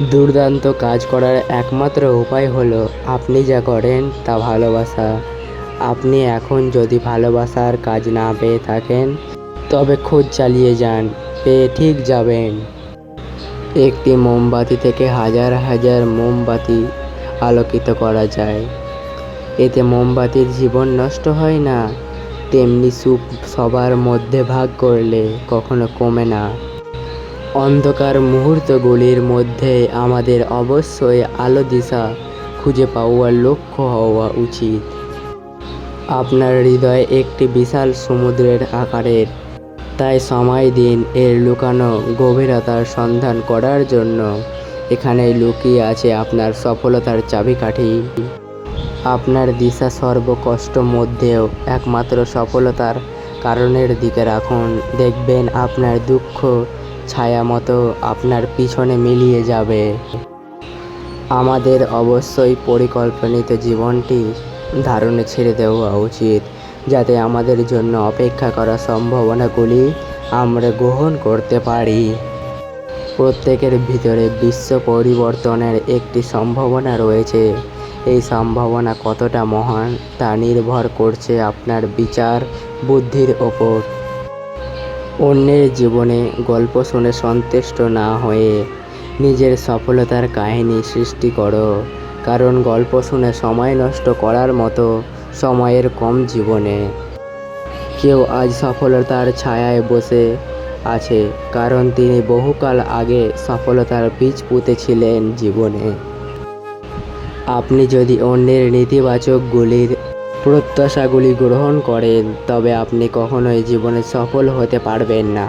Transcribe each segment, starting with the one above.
দুর্দান্ত কাজ করার একমাত্র উপায় হলো, আপনি যা করেন তা ভালোবাসা। আপনি এখন যদি ভালোবাসার কাজ না পেয়ে থাকেন, তবে খোঁজ চালিয়ে যান, পেয়ে ঠিক যাবেন। একটি মোমবাতি থেকে হাজার হাজার মোমবাতি আলোকিত করা যায়। এতে মোমবাতির জীবন নষ্ট হয় না। তেমনি সুখ সবার মধ্যে ভাগ করলে কখনো কমে না। অন্ধকার মুহূর্তগুলির মধ্যে আমাদের অবশ্যই আলো দিশা খুঁজে পাওয়ার লক্ষ্য হওয়া উচিত। আপনার হৃদয় একটি বিশাল সমুদ্রের আকারের, তাই সময়, দিন এর লুকানো গভীরতার সন্ধান করার জন্য এখানে লুকিয়ে আছে আপনার সফলতার চাবিকাঠি। আপনার দিশা সর্বকষ্ট মধ্যেও একমাত্র সফলতার কারণের দিকে রাখুন। দেখবেন আপনার দুঃখ ছায়া মতো আপনার পিছনে মিলিয়ে যাবে। আমাদের অবশ্যই পরিকল্পনিত জীবনটি ধারণে ছেড়ে দেওয়া উচিত, যাতে আমাদের জন্য অপেক্ষা করা সম্ভাবনাগুলি আমরা গ্রহণ করতে পারি। প্রত্যেকের ভিতরে বিশ্ব পরিবর্তনের একটি সম্ভাবনা রয়েছে। এই সম্ভাবনা কতটা মহান তা নির্ভর করছে আপনার বিচার বুদ্ধির ওপর। অন্যের জীবনে গল্প শুনে সন্তুষ্ট না হয়ে নিজের সফলতার কাহিনী সৃষ্টি করো। কারণ গল্প শুনে সময় নষ্ট করার মতো সময়ের কম জীবনে। কেউ আজ সফলতার ছায়ায় বসে আছে, কারণ তিনি বহুকাল আগে সফলতার বীজ পুঁতেছিলেন জীবনে। আপনি যদি অন্যের নেতিবাচকগুলির প্রত্যাশাগুলি গ্রহণ করেন, তবে আপনি কখনোই জীবনে সফল হতে পারবেন না।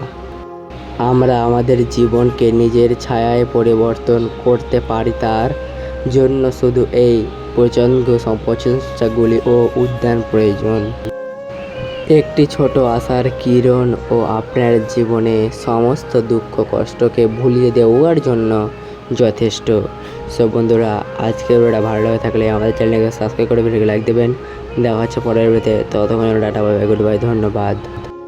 আমরা আমাদের জীবনকে নিজের ছায়ায় পরিবর্তন করতে পারি তার জন্য শুধু এই প্রচণ্ড প্রচেষ্টাগুলি ও উদ্যান প্রয়োজন। একটি ছোট আশার কিরণ ও আপনার জীবনে সমস্ত দুঃখ কষ্টকে ভুলিয়ে দেওয়ার জন্য যথেষ্ট। সব বন্ধুরা আজকের ভিডিওটা ভালো লাগে থাকলে আমাদের চ্যানেলকে সাবস্ক্রাইব করে ভিডিওকে লাইক দেবেন। দেখা হচ্ছে পরের ভিডিওতে। ততক্ষণ ডাটা পাবে গুড বাই ধন্যবাদ।